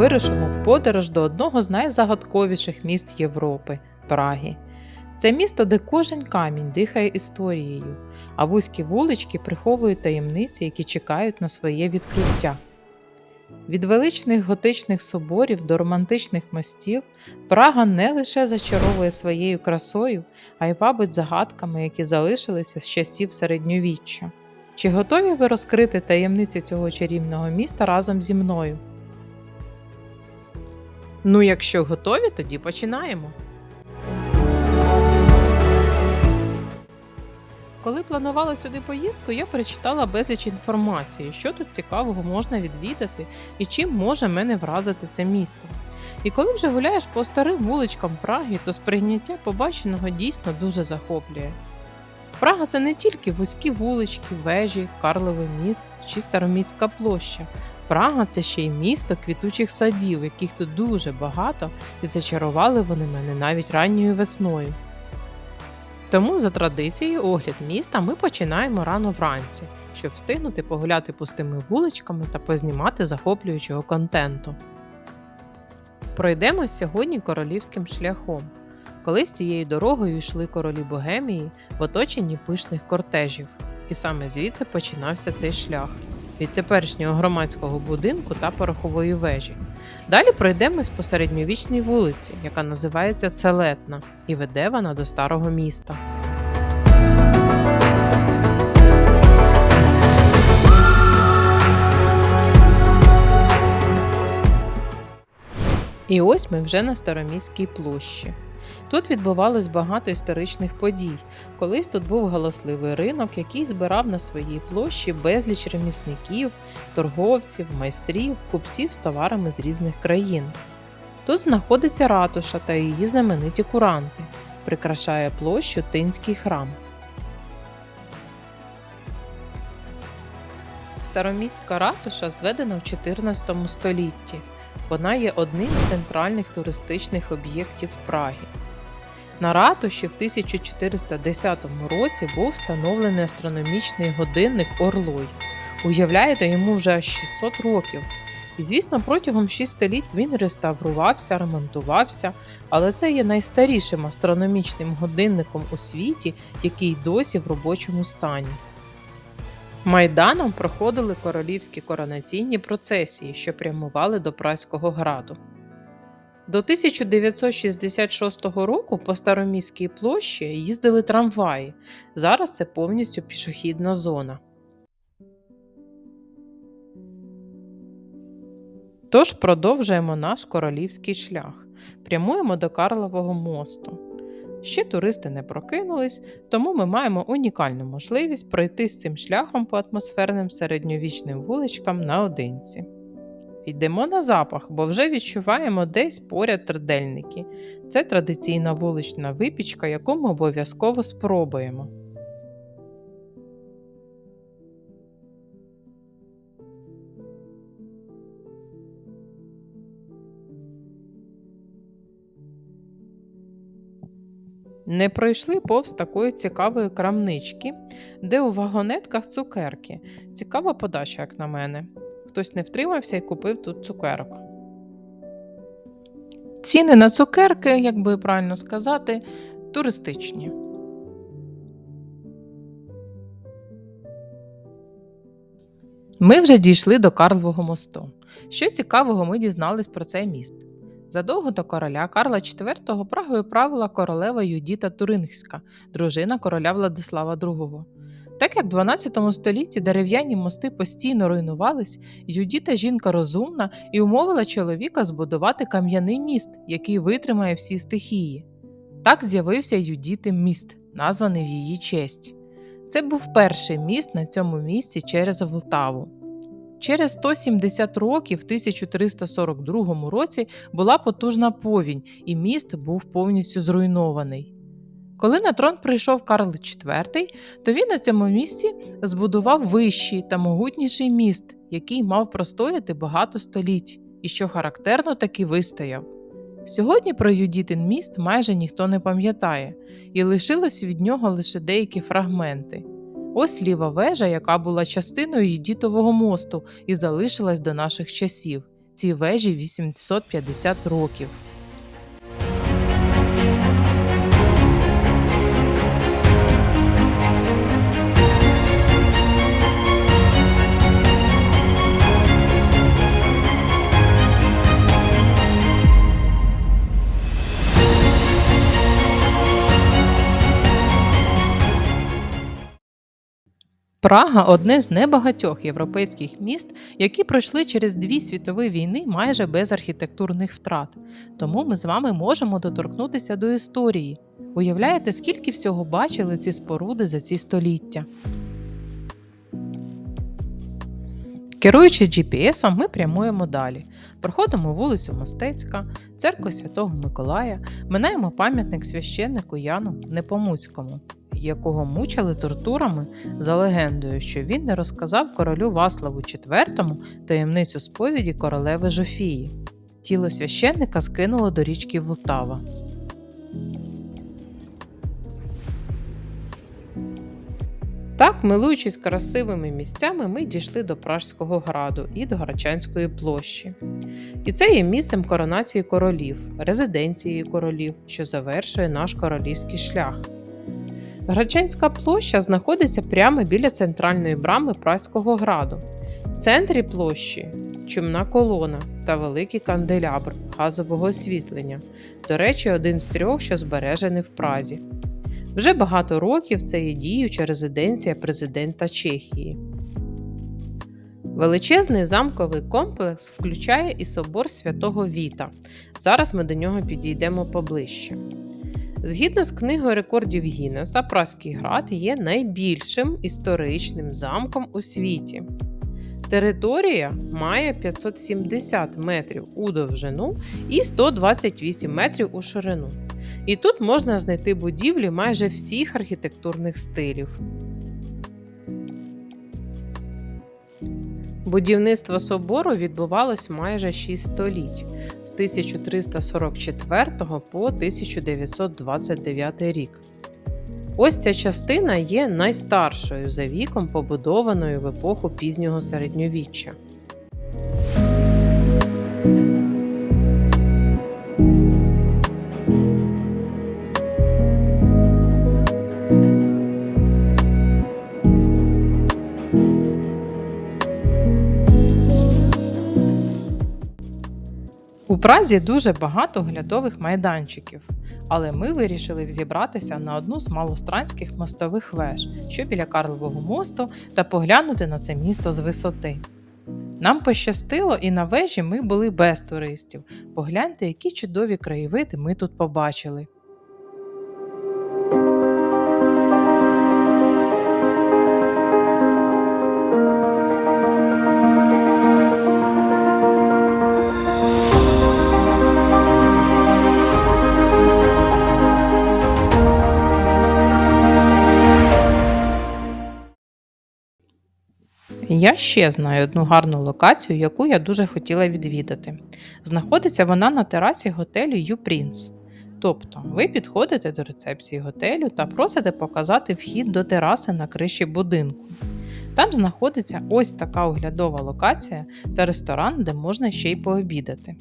Вирушимо в подорож до одного з найзагадковіших міст Європи Праги. Це місто, де кожен камінь дихає історією, а вузькі вулички приховують таємниці, які чекають на своє відкриття. Від величних готичних соборів до романтичних мостів Прага не лише зачаровує своєю красою, а й вабить загадками, які залишилися з часів середньовіччя. Чи готові ви розкрити таємниці цього чарівного міста разом зі мною? Ну, якщо готові, тоді починаємо. Коли планувала сюди поїздку, я перечитала безліч інформації, що тут цікавого можна відвідати і чим може мене вразити це місто. І коли вже гуляєш по старим вуличкам Праги, то сприйняття побаченого дійсно дуже захоплює. Прага це не тільки вузькі вулички, вежі, Карловий міст чи Староміська площа. Прага це ще й місто квітучих садів, яких тут дуже багато, і зачарували вони мене навіть ранньою весною. Тому за традицією огляд міста ми починаємо рано вранці, щоб встигнути погуляти пустими вуличками та познімати захоплюючого контенту. Пройдемо сьогодні королівським шляхом. Колись цією дорогою йшли королі Богемії в оточенні пишних кортежів, і саме звідси починався цей шлях від теперішнього громадського будинку та порохової вежі. Далі пройдемось по середньовічній вулиці, яка називається Целетна, і веде вона до старого міста. І ось ми вже на Староміській площі. Тут відбувалось багато історичних подій. Колись тут був галасливий ринок, який збирав на своїй площі безліч ремісників, торговців, майстрів, купців з товарами з різних країн. Тут знаходиться ратуша та її знамениті куранти, прикрашає площу Тинський храм. Староміська ратуша зведена в 14 столітті. Вона є одним з центральних туристичних об'єктів Праги. На ратуші в 1410 році був встановлений астрономічний годинник Орлой. Уявляєте, йому вже аж 600 років. І, звісно, протягом 6 століть він реставрувався, ремонтувався, але це є найстарішим астрономічним годинником у світі, який досі в робочому стані. Майданом проходили королівські коронаційні процесії, що прямували до Празького граду. До 1966 року по Староміській площі їздили трамваї. Зараз це повністю пішохідна зона. Тож продовжуємо наш королівський шлях. Прямуємо до Карлового мосту. Ще туристи не прокинулись, тому ми маємо унікальну можливість пройти з цим шляхом по атмосферним середньовічним вуличкам наодинці. Йдемо на запах, бо вже відчуваємо десь поряд тридельники. Це традиційна вулична випічка, яку ми обов'язково спробуємо. Не пройшли повз такої цікавої крамнички, де у вагонетках цукерки. Цікава подача, як на мене. Хтось не втримався і купив тут цукерок. Ціни на цукерки, як би правильно сказати, туристичні. Ми вже дійшли до Карлового мосту. Що цікавого ми дізнались про цей міст. Задовго до короля Карла IV Прагою правила королева Юдіта Турингська, дружина короля Владислава II. Так як в 12 столітті дерев'яні мости постійно руйнувались, Юдіта жінка розумна і умовила чоловіка збудувати кам'яний міст, який витримає всі стихії. Так з'явився Юдіти міст, названий в її честь. Це був перший міст на цьому місці через Волтаву. Через 170 років, в 1342 році, була потужна повінь, і міст був повністю зруйнований. Коли на трон прийшов Карл IV, то він на цьому місці збудував вищий та могутніший міст, який мав простояти багато століть, і що характерно таки вистояв. Сьогодні про Юдітин міст майже ніхто не пам'ятає, і лишилось від нього лише деякі фрагменти. Ось ліва вежа, яка була частиною Юдітового мосту і залишилась до наших часів. цій вежі 850 років. Прага одне з небагатьох європейських міст, які пройшли через дві світові війни майже без архітектурних втрат. Тому ми з вами можемо доторкнутися до історії. Уявляєте, скільки всього бачили ці споруди за ці століття? Керуючи GPS, ми прямуємо далі. Проходимо вулицю Мостецька, церкву Святого Миколая, минаємо пам'ятник священнику Яну Непомуцькому, якого мучили тортурами за легендою, що він не розказав королю Ваславу IV таємницю сповіді королеви Жофії. Тіло священника скинуло до річки Влтава. Так, милуючись красивими місцями, ми дійшли до Пражського граду і до Грачанської площі. І це є місцем коронації королів, резиденцією королів, що завершує наш королівський шлях. Грачанська площа знаходиться прямо біля центральної брами Празького граду. В центрі площі чумна колона та великий канделябр газового освітлення. До речі, один з трьох, що збережений в Празі. Вже багато років це є діюча резиденція президента Чехії. Величезний замковий комплекс включає і собор святого Віта. Зараз ми до нього підійдемо поближче. Згідно з книгою рекордів Гіннеса, Празький град є найбільшим історичним замком у світі. Територія має 570 метрів у довжину і 128 метрів у ширину. І тут можна знайти будівлі майже всіх архітектурних стилів. Будівництво собору відбувалось майже 6 століть з 1344 по 1929 рік. Ось ця частина є найстаршою за віком, побудованою в епоху пізнього середньовіччя. Празі дуже багато оглядових майданчиків, але ми вирішили взібратися на одну з малостранських мостових веж, що біля Карлового мосту, та поглянути на це місто з висоти. Нам пощастило, і на вежі ми були без туристів. Погляньте, які чудові краєвиди ми тут побачили. Я ще знаю одну гарну локацію, яку я дуже хотіла відвідати. Знаходиться вона на терасі готелю Ю-Принц. Тобто, ви підходите до рецепції готелю та просите показати вхід до тераси на криші будинку. Там знаходиться ось така оглядова локація та ресторан, де можна ще й пообідати.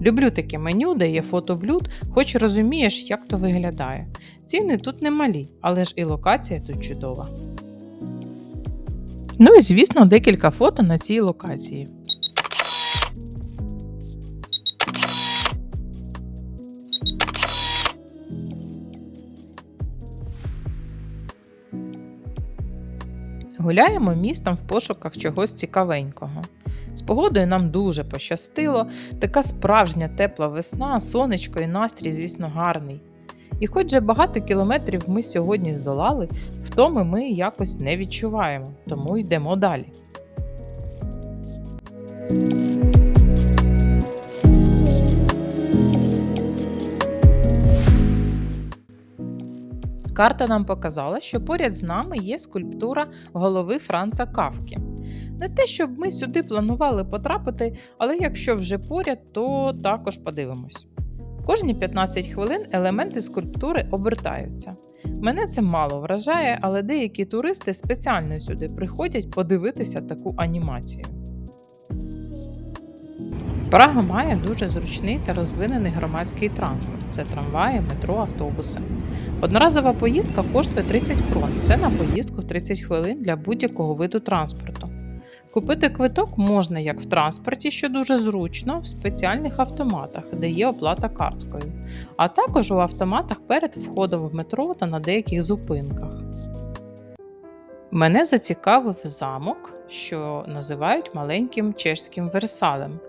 Люблю таке меню, де є фото блюд, хоч розумієш, як то виглядає. Ціни тут немалі, але ж і локація тут чудова. Ну і звісно, декілька фото на цій локації. Гуляємо містом в пошуках чогось цікавенького. З погодою нам дуже пощастило, така справжня тепла весна, сонечко і настрій, звісно, гарний. І хоч же багато кілометрів ми сьогодні здолали, втоми ми якось не відчуваємо, тому йдемо далі. Карта нам показала, що поряд з нами є скульптура голови Франца Кавки. Не те, щоб ми сюди планували потрапити, але якщо вже поряд, то також подивимось. Кожні 15 хвилин елементи скульптури обертаються. Мене це мало вражає, але деякі туристи спеціально сюди приходять подивитися таку анімацію. Прага має дуже зручний та розвинений громадський транспорт. Це трамваї, метро, автобуси. Одноразова поїздка коштує 30 крон. Це на поїздку в 30 хвилин для будь-якого виду транспорту. Купити квиток можна як в транспорті, що дуже зручно, в спеціальних автоматах, де є оплата карткою, а також у автоматах перед входом в метро та на деяких зупинках. Мене зацікавив замок, що називають маленьким чеським Версалем,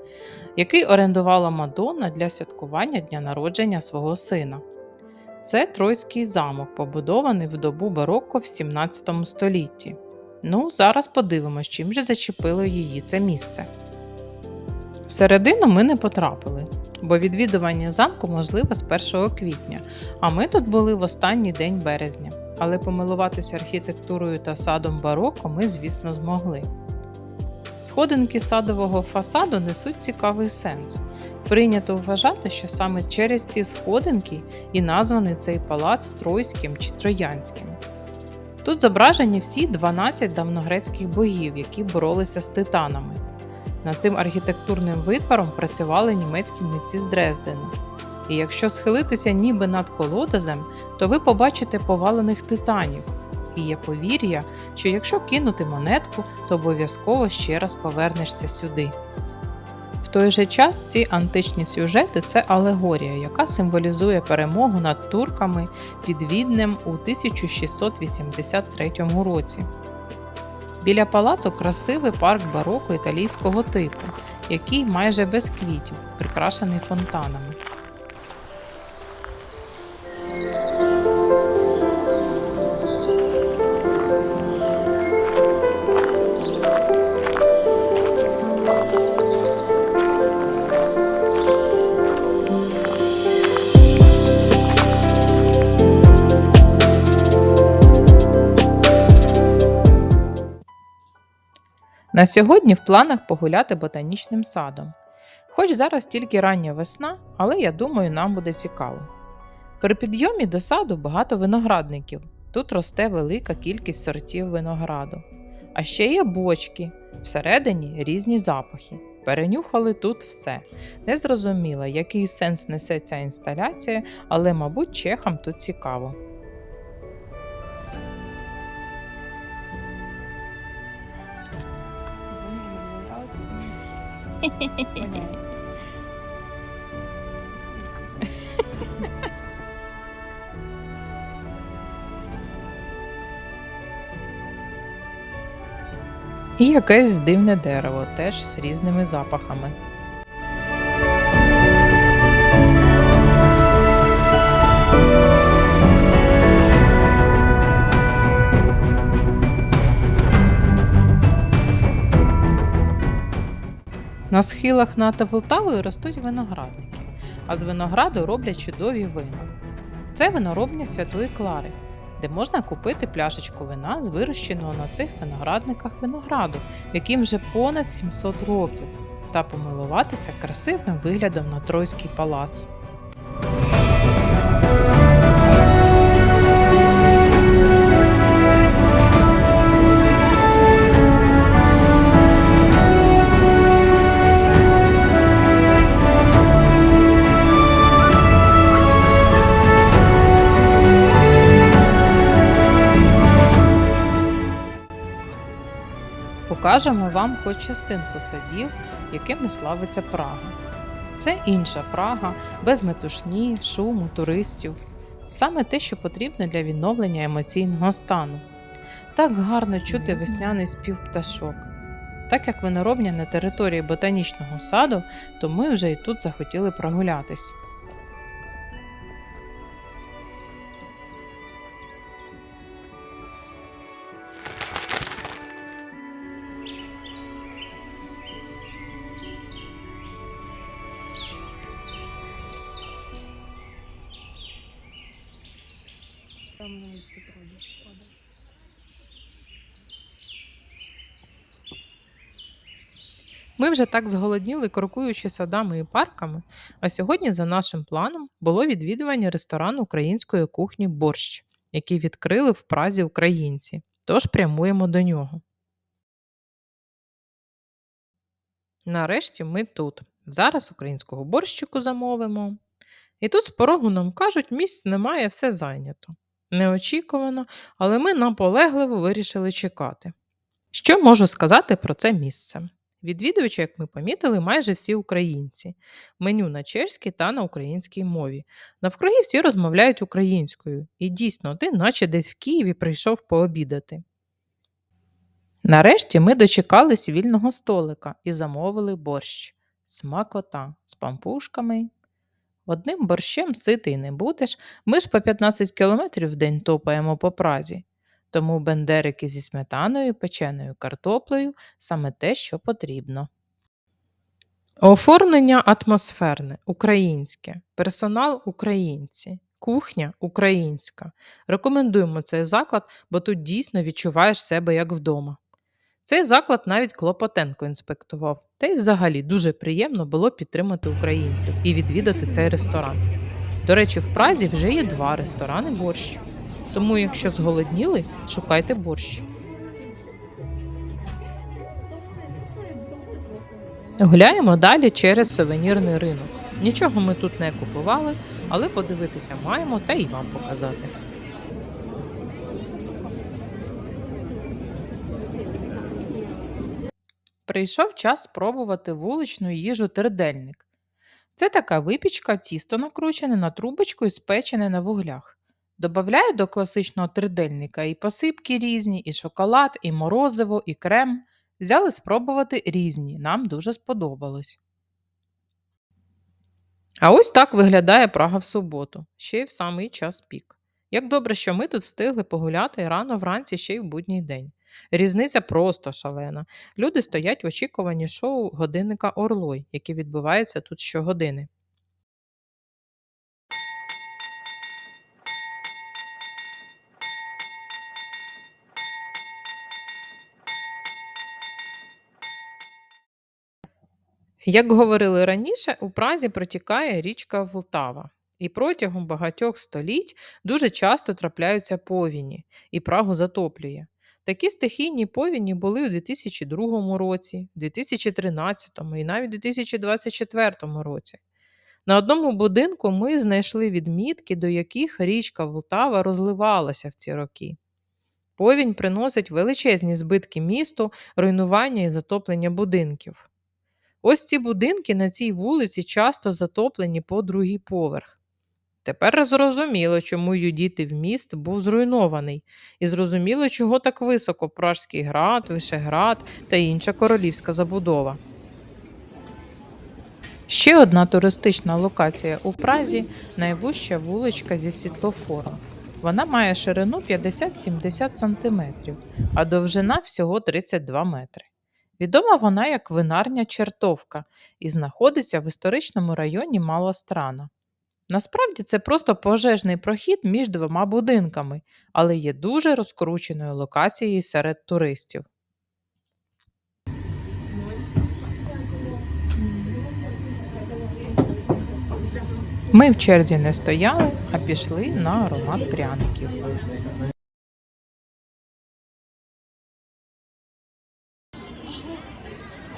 який орендувала Мадонна для святкування дня народження свого сина. Це Тройський замок, побудований в добу бароко в 17 столітті. Ну, зараз подивимось, чим же зачепило її це місце. Всередину ми не потрапили, бо відвідування замку можливе з 1 квітня, а ми тут були в останній день березня. Але помилуватися архітектурою та садом бароко ми, звісно, змогли. Сходинки садового фасаду несуть цікавий сенс. Прийнято вважати, що саме через ці сходинки і названий цей палац Тройським чи Троянським. Тут зображені всі 12 давногрецьких богів, які боролися з титанами. Над цим архітектурним витвором працювали німецькі митці з Дрездену. І якщо схилитися ніби над колодезем, то ви побачите повалених титанів. І є повір'я, що якщо кинути монетку, то обов'язково ще раз повернешся сюди. Той же час ці античні сюжети це алегорія, яка символізує перемогу над турками під Віднем у 1683 році. Біля палацу красивий парк бароко італійського типу, який майже без квітів, прикрашений фонтанами. На сьогодні в планах погуляти ботанічним садом. Хоч зараз тільки рання весна, але я думаю, нам буде цікаво. При підйомі до саду багато виноградників. Тут росте велика кількість сортів винограду. А ще є бочки, всередині різні запахи. Перенюхали тут все. Не зрозуміла, який сенс несе ця інсталяція, але, мабуть, чехам тут цікаво. І якесь дивне дерево, теж з різними запахами. На схилах над Полтавою ростуть виноградники, а з винограду роблять чудові вина. Це виноробня Святої Клари, де можна купити пляшечку вина з вирощеного на цих виноградниках винограду, яким вже понад 700 років, та помилуватися красивим виглядом на Тройський палац. Покажемо вам хоч частинку садів, якими славиться Прага. Це інша Прага, без метушні, шуму, туристів. Саме те, що потрібно для відновлення емоційного стану. Так гарно чути весняний спів пташок. Так як виноробня на території ботанічного саду, то ми вже і тут захотіли прогулятись. Ми вже так зголодніли, крокуючи садами і парками, а сьогодні, за нашим планом, було відвідування ресторану української кухні Борщ, який відкрили в Празі українці. Тож прямуємо до нього. Нарешті ми тут. Зараз українського борщику замовимо. І тут з порогу нам кажуть, місць немає, все зайнято. Неочікувано, але ми наполегливо вирішили чекати. Що можу сказати про це місце? Відвідувачі, як ми помітили, майже всі українці. Меню на чеській та на українській мові. Навкруги всі розмовляють українською, і дійсно, ти, наче десь в Києві, прийшов пообідати. Нарешті ми дочекались вільного столика і замовили борщ. Смакота з пампушками. Одним борщем ситий не будеш, ми ж по 15 кілометрів в день топаємо по празі. Тому бендерики зі сметаною, печеною картоплею саме те, що потрібно. Оформлення атмосферне, українське, персонал українці, кухня українська. Рекомендуємо цей заклад, бо тут дійсно відчуваєш себе як вдома. Цей заклад навіть Клопотенко інспектував, та й взагалі дуже приємно було підтримати українців і відвідати цей ресторан. До речі, в Празі вже є два ресторани борщ. Тому, якщо зголодніли, шукайте борщ. Гуляємо далі через сувенірний ринок. Нічого ми тут не купували, але подивитися маємо та й вам показати. Прийшов час спробувати вуличну їжу тердельник. Це така випічка, тісто накручене на трубочку і спечене на вуглях. Добавляю до класичного тердельника і посипки різні, і шоколад, і морозиво, і крем. Взяли спробувати різні, нам дуже сподобалось. А ось так виглядає Прага в суботу, ще й в самий час пік. Як добре, що ми тут встигли погуляти рано вранці ще й в будній день. Різниця просто шалена. Люди стоять в очікуванні шоу годинника Орлой, яке відбувається тут щогодини. Як говорили раніше, у Празі протікає річка Влтава, і протягом багатьох століть дуже часто трапляються повіні, і Прагу затоплює. Такі стихійні повіні були у 2002 році, 2013 і навіть 2024 році. На одному будинку ми знайшли відмітки, до яких річка Влтава розливалася в ці роки. Повінь приносить величезні збитки місту, руйнування і затоплення будинків. Ось ці будинки на цій вулиці часто затоплені по другий поверх. Тепер зрозуміло, чому Юдітів міст був зруйнований, і зрозуміло, чого так високо Пражський град, Вишеград та інша королівська забудова. Ще одна туристична локація у Празі найвужча вуличка зі світлофором. Вона має ширину 50-70 см, а довжина всього 32 метри. Відома вона як винарня чертовка і знаходиться в історичному районі Мала Страна. Насправді це просто пожежний прохід між двома будинками, але є дуже розкрученою локацією серед туристів. Ми в черзі не стояли, а пішли на аромат пряників.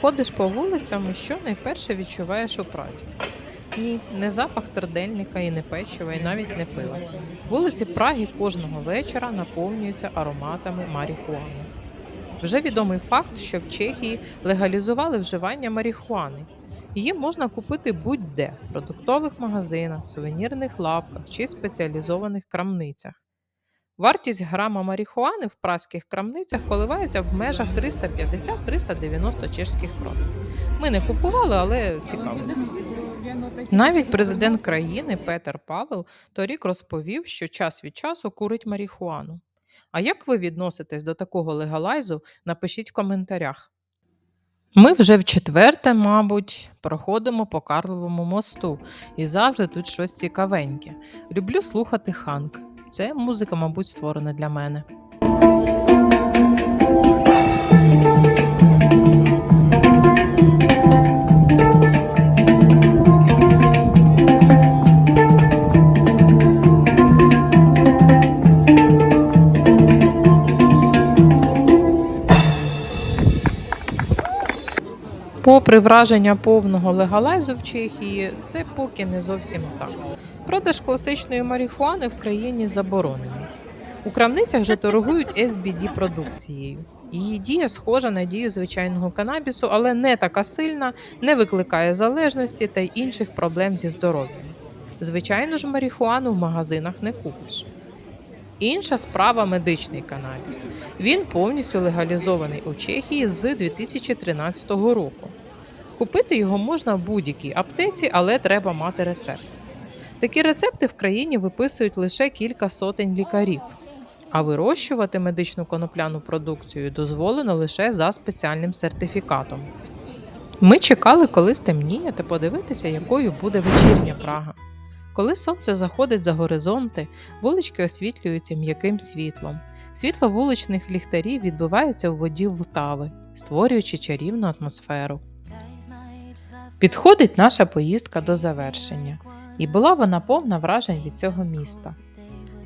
Ходиш по вулицям що найперше відчуваєш у праці? Ні, не запах тердельника і не печива, і навіть не пива. Вулиці Праги кожного вечора наповнюються ароматами марихуани. Вже відомий факт, що в Чехії легалізували вживання марихуани. Її можна купити будь-де в продуктових магазинах, сувенірних лавках чи спеціалізованих крамницях. Вартість грама марихуани в праських крамницях коливається в межах 350-390 чешських крон. Ми не купували, але цікавились. Навіть президент країни Петер Павел торік розповів, що час від часу курить марихуану. А як ви відноситесь до такого легалайзу? Напишіть в коментарях. Ми вже в четверте, мабуть, проходимо по Карловому мосту, і завжди тут щось цікавеньке. Люблю слухати ханк. Це музика, мабуть, створена для мене. Попри враження повного легалайзу в Чехії, це поки не зовсім так. Продаж класичної марихуани в країні заборонений. У крамницях же торгують SBD продукцією. Її дія схожа на дію звичайного канабісу, але не така сильна, не викликає залежності та інших проблем зі здоров'ям. Звичайно ж, марихуану в магазинах не купиш. Інша справа медичний канабіс. Він повністю легалізований у Чехії з 2013 року. Купити його можна в будь-якій аптеці, але треба мати рецепт. Такі рецепти в країні виписують лише кілька сотень лікарів, а вирощувати медичну конопляну продукцію дозволено лише за спеціальним сертифікатом. Ми чекали, коли стемніє, та подивитися, якою буде вечірня Прага. Коли сонце заходить за горизонти, вулички освітлюються м'яким світлом. Світло вуличних ліхтарів відбивається у воді Влтави, створюючи чарівну атмосферу. Підходить наша поїздка до завершення, і була вона повна вражень від цього міста.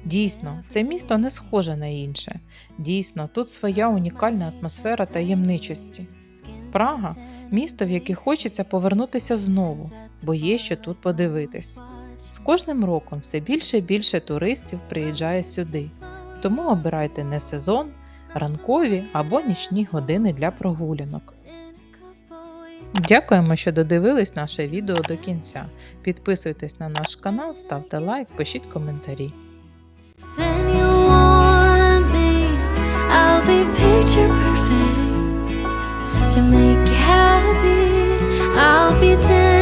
Дійсно, це місто не схоже на інше. Дійсно, тут своя унікальна атмосфера таємничості. Прага місто, в яке хочеться повернутися знову, бо є що тут подивитись. З кожним роком все більше і більше туристів приїжджає сюди, тому обирайте не сезон, ранкові або нічні години для прогулянок. Дякуємо, що додивились наше відео до кінця. Підписуйтесь на наш канал, ставте лайк, пишіть коментарі. I'll be